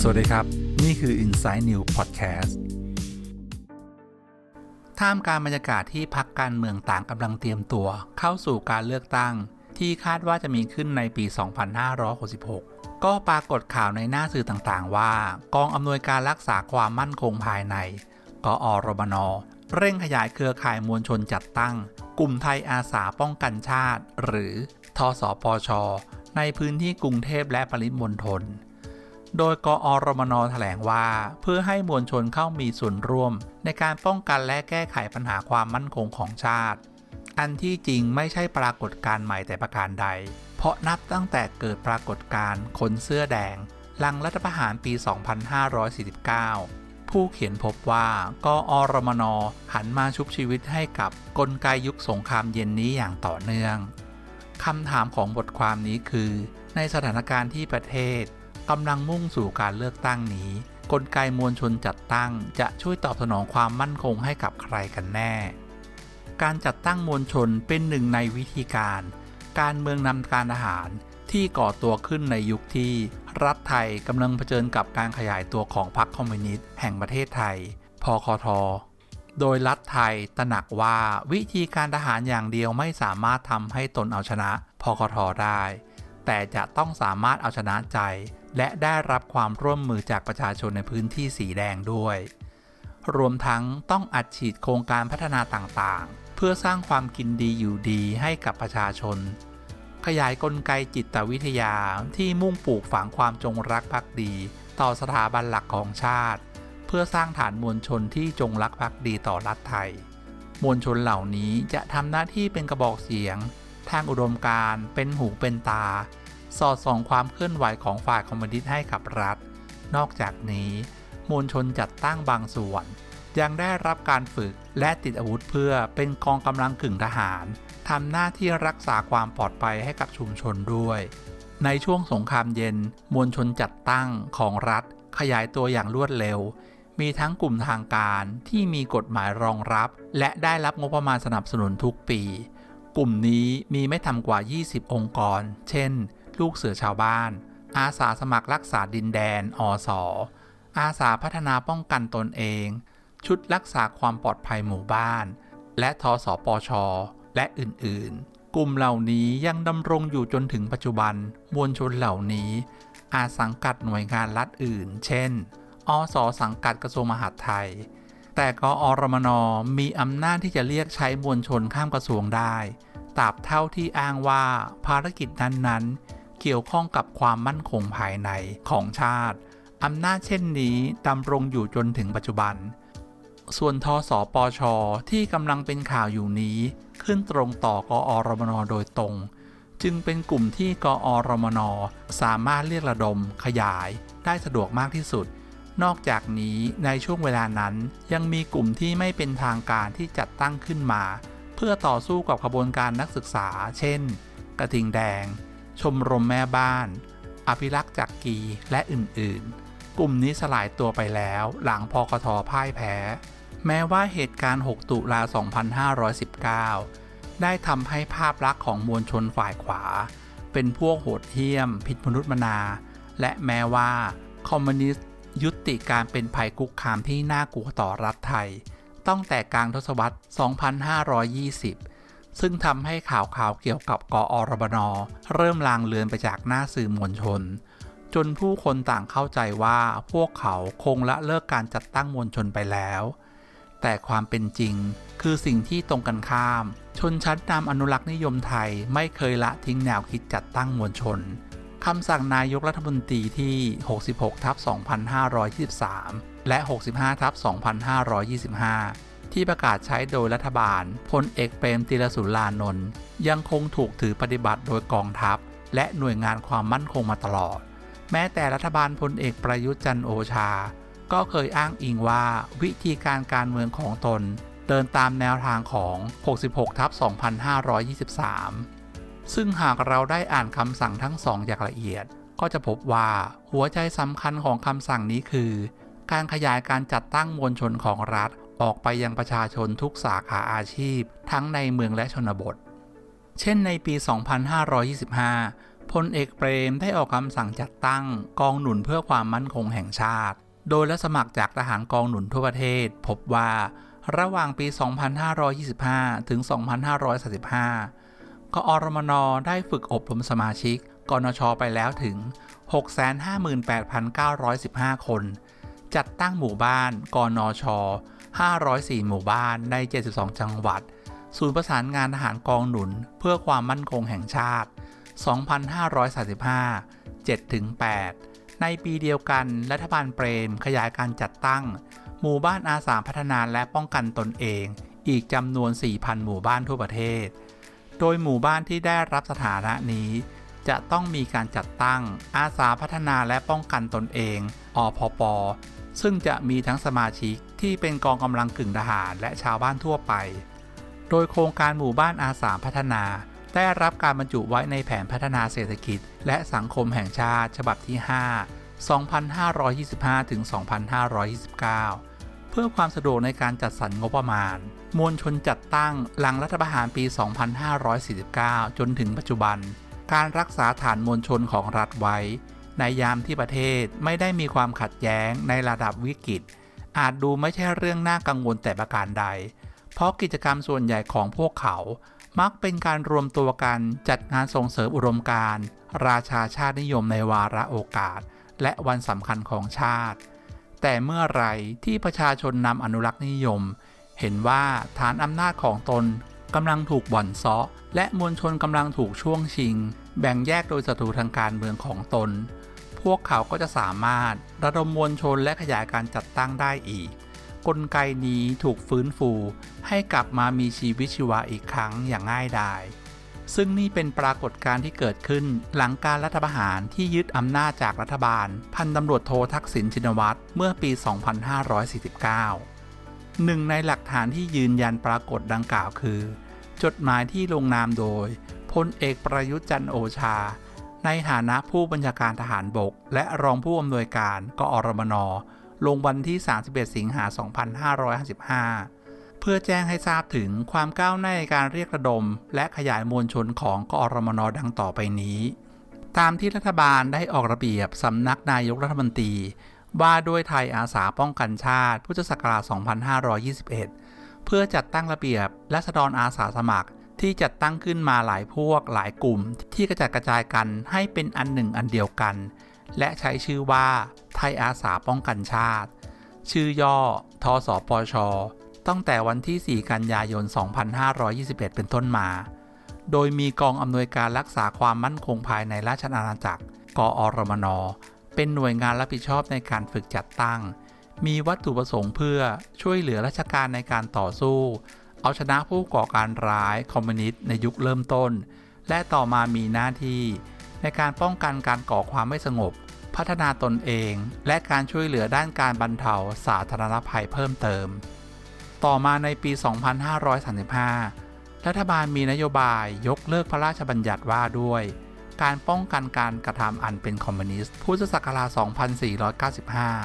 สวัสดีครับ นี่คือ Inside New Podcast ท่ามกลางบรรยากาศที่พักการเมืองต่างกำลังเตรียมตัว เข้าสู่การเลือกตั้ง ที่คาดว่าจะมีขึ้นในปี 2566 ก็ปรากฏข่าวในหน้าสื่อต่างๆ ว่า กองอำนวยการรักษาความมั่นคงภายในกอรบน เร่งขยายเครือข่ายมวลชนจัดตั้ง กลุ่มไทยอาสาป้องกันชาติ หรือทสปชในพื้นที่กรุงเทพและปริมณฑล โดยกอรมนแถลงว่า เพื่อให้มวลชนเข้ามีส่วนร่วม ในการป้องกันและแก้ไขปัญหาความมั่นคงของชาติ อันที่จริงไม่ใช่ปรากฏการณ์ใหม่แต่ประการใด เพราะนับตั้งแต่เกิดปรากฏการณ์คนเสื้อแดงหลังรัฐประหารปี 2549 ผู้เขียนพบว่ากอรมนหันมาชุบชีวิตให้กับกลไกยุคสงครามเย็นนี้อย่างต่อเนื่องคำถามของบทความนี้คือ ในสถานการณ์ที่ประเทศกำลังมุ่งสู่การเลือกตั้งนี้ กลไกมวลชนจัดตั้ง จะช่วยตอบสนองความมั่นคงให้กับใครกันแน่ การจัดตั้งมวลชนเป็นหนึ่งในวิธีการ การเมืองนำการทหารที่ก่อตัวขึ้นในยุคที่ รัฐไทยกำลังเผชิญกับการขยายตัวของพรรคคอมมิวนิสต์แห่งประเทศไทย พคท โดยรัฐไทยตระหนักว่าวิธีการทหารอย่างเดียวไม่สามารถทำให้ตนเอาชนะ พคท ได้ แต่จะต้องสามารถเอาชนะใจ และได้รับความร่วมมือจากประชาชนในพื้นที่สีแดงด้วย รวมทั้งต้องอัดฉีดโครงการพัฒนาต่างๆ เพื่อสร้างความกินดีอยู่ดีให้กับประชาชน ขยายกลไกจิตวิทยาที่มุ่งปลูกฝังความจงรักภักดี ต่อสถาบันหลักของชาติ เพื่อสร้างฐานมวลชนที่จงรักภักดีต่อรัฐไทย มวลชนเหล่านี้จะทำหน้าที่เป็นกระบอกเสียง ทางอุดมการเป็นหูเป็นตา สอดส่องความเคลื่อนไหวของฝ่ายคอมมิวนิสต์ให้กับรัฐ นอกจากนี้มวลชนจัดตั้งบางส่วน ยังได้รับการฝึกและติดอาวุธเพื่อเป็นกองกำลังกึ่งทหาร ทำหน้าที่รักษาความปลอดภัยให้กับชุมชนด้วย ในช่วงสงครามเย็น มวลชนจัดตั้งของรัฐ ขยายตัวอย่างรวดเร็ว มีทั้งกลุ่มทางการที่มีกฎหมายรองรับ และได้รับงบประมาณสนับสนุนทุกปี กลุ่มนี้มีไม่ต่ำกว่า 20 องค์กร เช่น ลูกเสือชาวบ้าน อาสาสมัครรักษาดินแดน อสอาสาพัฒนาป้องกันตนเอง ชุดรักษาความปลอดภัยหมู่บ้าน และทสปช และอื่นๆ กลุ่มเหล่านี้ยังดำรงอยู่จนถึงปัจจุบัน มวลชนเหล่านี้ อาจสังกัดหน่วยงานรัฐอื่น เช่น อสสังกัดกระทรวงมหาดไทย แต่กอรมนมีอำนาจที่จะเรียกใช้มวลชนข้ามกระทรวงได้ตราบเท่าที่อ้างว่าภารกิจนั้นๆ เกี่ยวข้องกับความมั่นคงภายในของชาติ อำนาจเช่นนี้ดำรงอยู่จนถึงปัจจุบัน ส่วนทสปชที่กำลังเป็นข่าวอยู่นี้ ขึ้นตรงต่อกอรมนโดยตรง จึงเป็นกลุ่มที่กอรมนสามารถเรียกระดมขยายได้สะดวกมากที่สุด นอกจากนี้ในช่วงเวลานั้นยังมีกลุ่มที่ไม่เป็นทางการที่จัดตั้งขึ้นมา เพื่อต่อสู้กับขบวนการนักศึกษา เช่น กระทิงแดง ชมรมแม่บ้าน อภิรักษ์จักกีและอื่นๆ กลุ่มนี้สลายตัวไปแล้วหลังพกทพ่ายแพ้ แม้ว่าเหตุการณ์ 6 ตุลา 2519 ได้ทำให้ภาพลักษณ์ของมวลชนฝ่ายขวา เป็นพวกโหดเหี้ยม ผิดมนุษย์มนา และแม้ว่า คอมมิวนิสต์ยุติการเป็นภัยคุกคามที่น่ากลัวต่อรัฐไทย ตั้งแต่กลางทศวรรษ 2520 ซึ่งทำให้ข่าวข่าวเกี่ยวกับกอรบนเริ่มลางเลือนไปจากหน้าสื่อมวลชน จนผู้คนต่างเข้าใจว่าพวกเขาคงละเลิกการจัดตั้งมวลชนไปแล้ว แต่ความเป็นจริง คือสิ่งที่ตรงกันข้าม ชนชั้นนำอนุรักษ์นิยมไทยไม่เคยละทิ้งแนวคิดจัดตั้งมวลชนคำสั่งนายกรัฐมนตรีที่ 66ทับ2523 และ 65ทับ2525 ที่ประกาศใช้โดยรัฐบาลพลเอกเปรมติรสุรานนท์ยังคงถูกถือปฏิบัติโดยกองทัพ และหน่วยงานความมั่นคงมาตลอด แม้แต่รัฐบาลพลเอกประยุทธ์จันโอชา ก็เคยอ้างอิงว่าวิธีการการเมืองของตน เดินตามแนวทางของ 66ทับ2523 ซึ่งหากเราได้อ่านคำสั่งทั้งสองอย่างละเอียด ก็จะพบว่าหัวใจสำคัญของคำสั่งนี้คือ การขยายการจัดตั้งมวลชนของรัฐออกไปยังประชาชนทุกสาขาอาชีพ ทั้งในเมืองและชนบท เช่นในปี 2525พลเอกเปรมได้ออกคำสั่งจัดตั้งกองหนุนเพื่อความมั่นคงแห่งชาติ โดยรับสมัครจากทหารกองหนุนทั่วประเทศ พบว่าระหว่างปี 2525 ถึง 2535กอรมนได้ฝึกอบรมสมาชิกกนชไปแล้วถึง 658,915 คน จัดตั้งหมู่บ้านกนช 504 หมู่บ้านใน 72 จังหวัด ศูนย์ประสานงานทหารกองหนุนเพื่อความมั่นคงแห่งชาติ 2,535 7-8 ในปีเดียวกัน รัฐบาลเปรมขยายการจัดตั้ง หมู่บ้านอาสาพัฒนาและป้องกันตนเอง อีกจำนวน 4,000 หมู่บ้านทั่วประเทศ โดยหมู่บ้านที่ได้รับสถานะนี้ จะต้องมีการจัดตั้ง อาสาพัฒนาและป้องกันตนเองอพปซึ่งจะมีทั้งสมาชิกที่เป็นกองกำลังกึ่งทหารและชาวบ้านทั่วไป โดยโครงการหมู่บ้านอาสาพัฒนา ได้รับการบรรจุไว้ในแผนพัฒนาเศรษฐกิจ และสังคมแห่งชาติฉบับที่ 5 2525 ถึง 2529 เพื่อความสะดวกในการจัดสรรงบประมาณ มวลชนจัดตั้งหลังรัฐประหารปี 2549 จนถึงปัจจุบัน การรักษาฐานมวลชนของรัฐไว้ ในยามที่ประเทศไม่ได้มีความขัดแย้งในระดับวิกฤต อาจดูไม่ใช่เรื่องน่ากังวลแต่ประการใด เพราะกิจกรรมส่วนใหญ่ของพวกเขา มักเป็นการรวมตัวกันจัดงานส่งเสริมอุดมการณ์ราชาชาตินิยมในวาระโอกาส และวันสำคัญของชาติ แต่เมื่อไรที่ประชาชนนำอนุรักษ์นิยม เห็นว่าฐานอำนาจของตนกำลังถูกบ่อนซาะและมวลชนกำลังถูกช่วงชิง แบ่งแยกโดยศัตรูทางการเมืองของตน พวกเขาก็จะสามารถระดมมวลชนและขยายการจัดตั้งได้อีก ลไกนี้ถูกฟื้นฟูให้กลับมามีชีวิตชีวาอีกครั้งอย่างง่ายดาย ซึ่งนี่เป็นปรากฏการณ์ที่เกิดขึ้นหลังการรัฐประหารที่ยึดอำนาจจากรัฐบาล พันตำรวจโททักษิณชินวัตรเมื่อปี 2549 หนึ่งในหลักฐานที่ยืนยันปรากฏดังกล่าวคือ จดหมายที่ลงนามโดยพลเอกประยุทธ์จันโอชา ในฐานะผู้บัญชาการทหารบก และรองผู้อำนวยการกอรมน ลงวันที่ 31 สิงหา 2555 เพื่อแจ้งให้ทราบถึงความก้าวหน้าในการเรียกระดม และขยายมวลชนของกอรมนดังต่อไปนี้ ตามที่รัฐบาลได้ออกระเบียบสำนักนายกรัฐมนตรี ว่าด้วยไทยอาสาป้องกันชาติ พุทธศักราช 2521 เพื่อจัดตั้งระเบียบและสะดอนอาสาสมัครที่จัดตั้งขึ้นมาหลายพวกหลายกลุ่มที่กระจัดกระจายกันให้เป็นอันหนึ่งอันเดียวกัน และใช้ชื่อว่า ไทยอาสาป้องกันชาติ ชื่อย่อ ทสปช ตั้งแต่วันที่ 4 กันยายน 2521 เป็นต้นมา โดยมีกองอำนวยการรักษาความมั่นคงภายในราชอาณาจักร กอรมน เป็นหน่วยงานรับผิดชอบในการฝึกจัดตั้ง มีวัตถุประสงค์เพื่อช่วยเหลือราชการในการต่อสู้ เอาชนะผู้ก่อการร้ายคอมมิวนิสต์ในยุคเริ่มต้น และต่อมามีหน้าที่ ในการป้องกันการก่อความไม่สงบ พัฒนาตนเอง และการช่วยเหลือด้านการบรรเทาสาธารณภัยเพิ่มเติม ต่อมาในปี 2535 รัฐบาลมีนโยบายยกเลิกพระราชบัญญัติว่าด้วย การป้องกันการกระทำอันเป็นคอมมิวนิสต์พุทธศักราช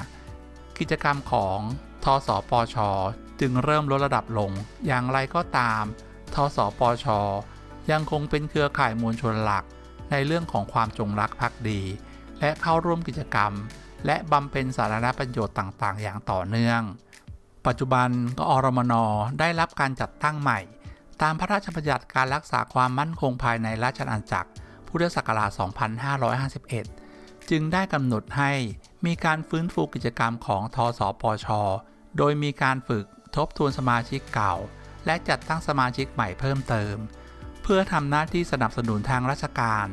2495 กิจกรรมของทสปช จึงเริ่มลดระดับลง อย่างไรก็ตาม ทสปช ยังคงเป็นเครือข่ายมวลชนหลัก ในเรื่องของความจงรักภักดี และเข้าร่วมกิจกรรม และบำเพ็ญสาธารณประโยชน์ต่างๆ อย่างต่อเนื่อง ปัจจุบันกอรมนได้รับการจัดตั้งใหม่ ตามพระราชบัญญัติการรักษาความมั่นคงภายในราชอาณาจักร พุทธศักราช 2551 จึงได้กำหนดให้มีการฟื้นฟูกิจกรรมของทสปช โดยมีการฝึกทบทวนสมาชิกเก่า และจัดตั้งสมาชิกใหม่เพิ่มเติม เพื่อทำหน้าที่สนับสนุนทางราชการ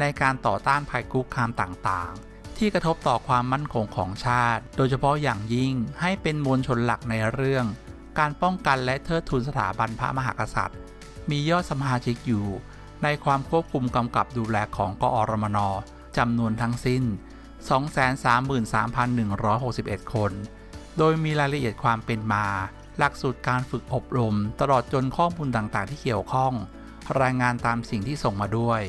ในการต่อต้านภัยคุกคามต่างๆ ที่กระทบต่อความมั่นคงของชาติ โดยเฉพาะอย่างยิ่งให้เป็นมวลชนหลักในเรื่อง การป้องกันและเทิดทูนสถาบันพระมหากษัตริย์ มียอดสมาชิกอยู่ ในความควบคุมกำกับดูแลของกอรมนจำนวนทั้งสิ้น 233,161 คน โดยมีรายละเอียดความเป็นมา หลักสูตรการฝึกอบรม ตลอดจนข้อมูลต่างๆ ที่เกี่ยวข้อง รายงานตามสิ่งที่ส่งมาด้วย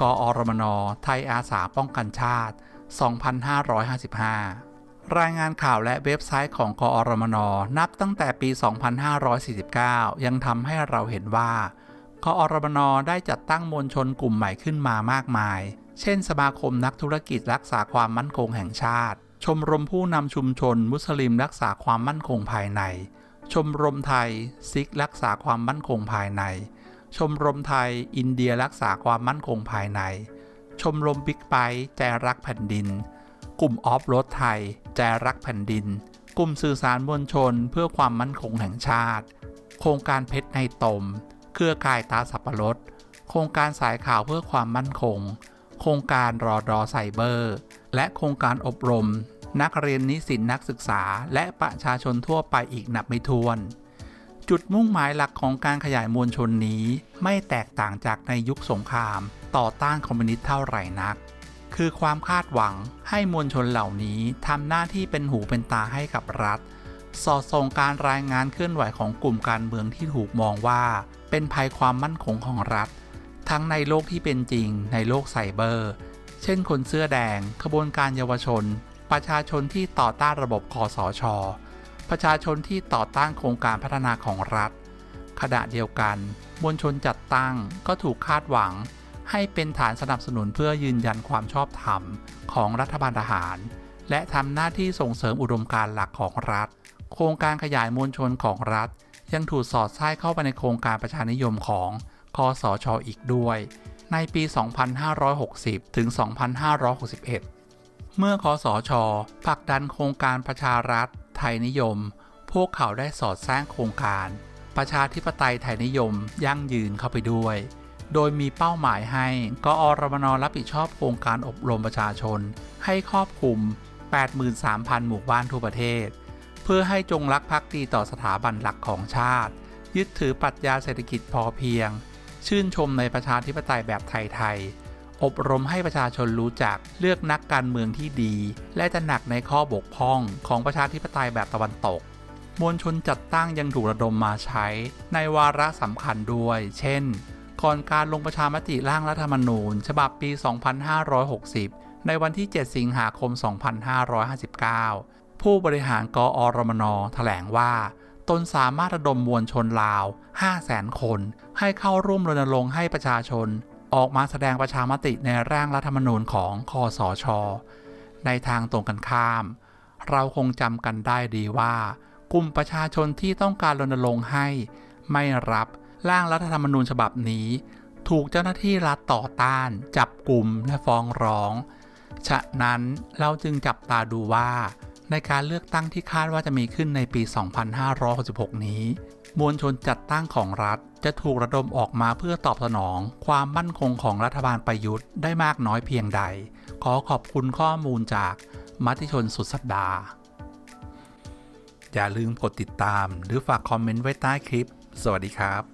กอรมน ไทยอาสาป้องกันชาติ 2555 รายงานข่าวและเว็บไซต์ของกอรมน นับตั้งแต่ปี 2549 ยังทำให้เราเห็นว่ากกอรมน ได้จัดตั้งมวลชนกลุ่มใหม่ขึ้นมามากมาย เช่น สมาคมนักธุรกิจรักษาความมั่นคงแห่งชาติ ชมรมผู้นำชุมชน มุสลิมรักษาความมั่นคงภายใน ชมรมไทย ซิกรักษาความมั่นคงภายใน ชมรมไทยอินเดียรักษาความมั่นคงภายใน ชมรมบิ๊กไบค์ใจรักแผ่นดิน กลุ่มออฟโรดไทย ใจรักแผ่นดิน กลุ่มสื่อสารมวลชนเพื่อความมั่นคงแห่งชาติ โครงการเพชรในตม เครือข่ายตาสับปะรด โครงการสายข่าวเพื่อความมั่นคง โครงการรอดอไซเบอร์ และโครงการอบรม นักเรียนนิสิตนักศึกษา และประชาชนทั่วไปอีกนับไม่ถ้วน จุดมุ่งหมายหลักของการขยายมวลชนนี้ ไม่แตกต่างจากในยุคสงคราม ต่อต้านคอมมิวนิสต์เท่าไหร่นัก คือความคาดหวังให้มวลชนเหล่านี้ทำหน้าที่เป็นหูเป็นตาให้กับรัฐ สอดส่องการรายงานเคลื่อนไหวของกลุ่มการเมืองที่ถูกมองว่า เป็นภัยความมั่นคงของรัฐ ทั้งในโลกที่เป็นจริง ในโลกไซเบอร์ เช่น คนเสื้อแดง ขบวนการเยาวชน ประชาชนที่ต่อต้านระบบคอสช ประชาชนที่ต่อต้านโครงการพัฒนาของรัฐ ขณะเดียวกัน มวลชนจัดตั้งก็ถูกคาดหวัง ให้เป็นฐานสนับสนุนเพื่อยืนยันความชอบธรรมของรัฐบาลทหาร และทำหน้าที่ส่งเสริมอุดมการณ์หลักของรัฐ โครงการขยายมวลชนของรัฐ ยังถูกสอดไส้เข้าไปในโครงการประชานิยมของคอสชออีกด้วย ในปี 2560 ถึง 2561 เมื่อคอสชผลักดันโครงการประชารัฐ ไทยนิยม พวกเขาได้สอดแทรกโครงการ ประชาธิปไตยไทยนิยมยั่งยืนเข้าไปด้วย โดยมีเป้าหมายให้กอรมนรับผิดชอบโครงการอบรมประชาชน ให้ครอบคลุม 83,000 หมู่บ้านทั่วประเทศ เพื่อให้จงรักภักดีต่อสถาบันหลักของชาติ ยึดถือปรัชญาเศรษฐกิจพอเพียง ชื่นชมในประชาธิปไตยแบบไทยๆ อบรมให้ประชาชนรู้จักเลือกนักการเมืองที่ดี และจะหนักในข้อบกพร่องของประชาธิปไตยแบบตะวันตก มวลชนจัดตั้งยังถูกระดมมาใช้ ในวาระสำคัญด้วย เช่น ก่อนการลงประชามติร่างรัฐธรรมนูญ ฉบับปี 2560 ในวันที่ 7 สิงหาคม 2559 ผู้บริหารกอรมนแถลงว่าตนสามารถระดมมวลชนลาว 500,000 คน ให้เข้าร่วมรณรงค์ให้ประชาชน ออกมาแสดงประชามติในร่างรัฐธรรมนูญของคอสชในทางตรงกันข้าม เราคงจำกันได้ดีว่า กลุ่มประชาชนที่ต้องการรณรงค์ให้ ไม่รับร่างรัฐธรรมนูญฉบับนี้ ถูกเจ้าหน้าที่รัฐต่อต้าน จับกลุ่มและฟ้องร้อง ฉะนั้นเราจึงจับตาดูว่า ในการเลือกตั้งที่คาดว่าจะมีขึ้นในปี 2566 นี้ มวลชนจัดตั้งของรัฐจะถูกระดมออกมาเพื่อตอบสนอง ความมั่นคงของรัฐบาลประยุทธ์ได้มากน้อยเพียงใด ขอขอบคุณข้อมูลจากมติชนสุดสัปดาห์ อย่าลืมกดติดตามหรือฝากคอมเมนต์ไว้ใต้คลิป สวัสดีครับ